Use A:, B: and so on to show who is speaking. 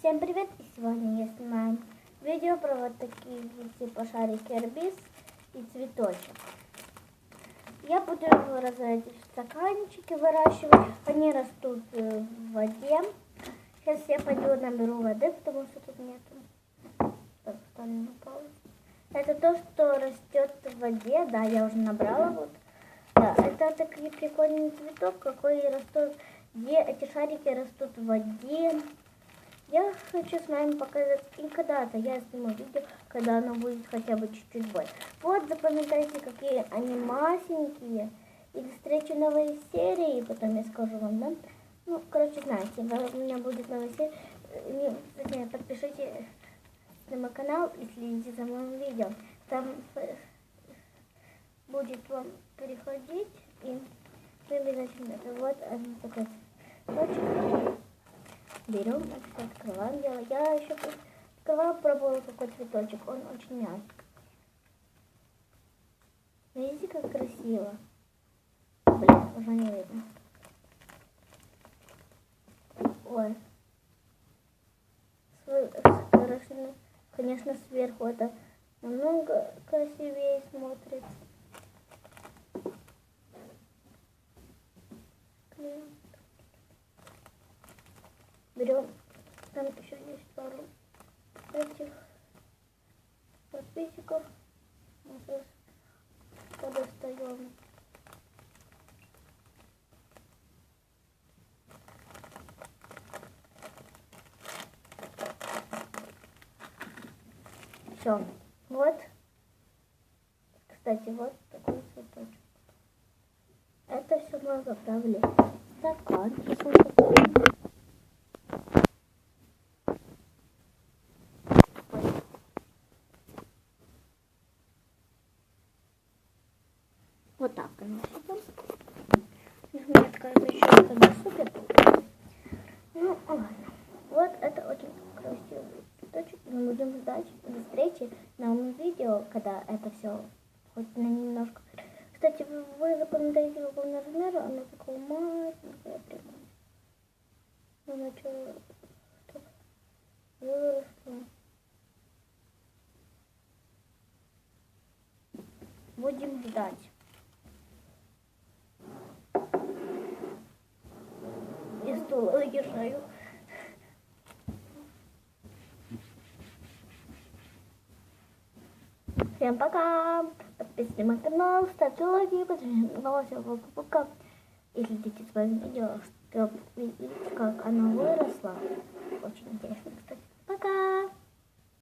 A: Всем привет! И сегодня я снимаю видео про вот такие типа шарики арбиз и цветочек. Я буду разводить в стаканчике, выращивать. Они растут э, в воде. Сейчас я пойду наберу воды, потому что тут нету. Так. Это то, что растет в воде. Да, я уже набрала вот. Да, это такой прикольный цветок, какой растут, где эти шарики растут в воде. Я хочу с вами показать, и когда-то я сниму видео, когда оно будет хотя бы чуть-чуть больше. Вот, запоминайте, какие они масенькие. И до встречи новой серии, потом я скажу вам, да? Ну, короче, знаете, у меня будет новая серия. Не, точнее, подпишитесь на мой канал и следите за моим видео. Там э, будет вам переходить и вы обязательно вот один такой цветочек. Берем, открываем. Я, я еще открывала, пробовала такой цветочек. Он очень мягкий. Видите, как красиво? Блин, уже не видно. Ой. Конечно, сверху это намного красивее смотрится. Берем, там еще есть пару этих подписчиков. Мы сейчас подостаем. Все. Вот. Кстати, вот такой цветочек. Это все мы заправили стакан. Вот так. Нет, кажется, еще это не супер. Ну, ладно. Вот это очень красивый цветочек. Мы будем ждать до встречи на видео, когда это все хоть на немножко. Кстати, вы запоминаете какого размера, она такого маленькая прямо. Она что выросла. Будем ждать. Логиною. Всем пока! Подписывайтесь на мой канал, ставьте лайки, подписывайтесь на канал, пока. И следите за моим видео, чтобы видеть, как оно выросло. Очень интересно, кстати. Пока!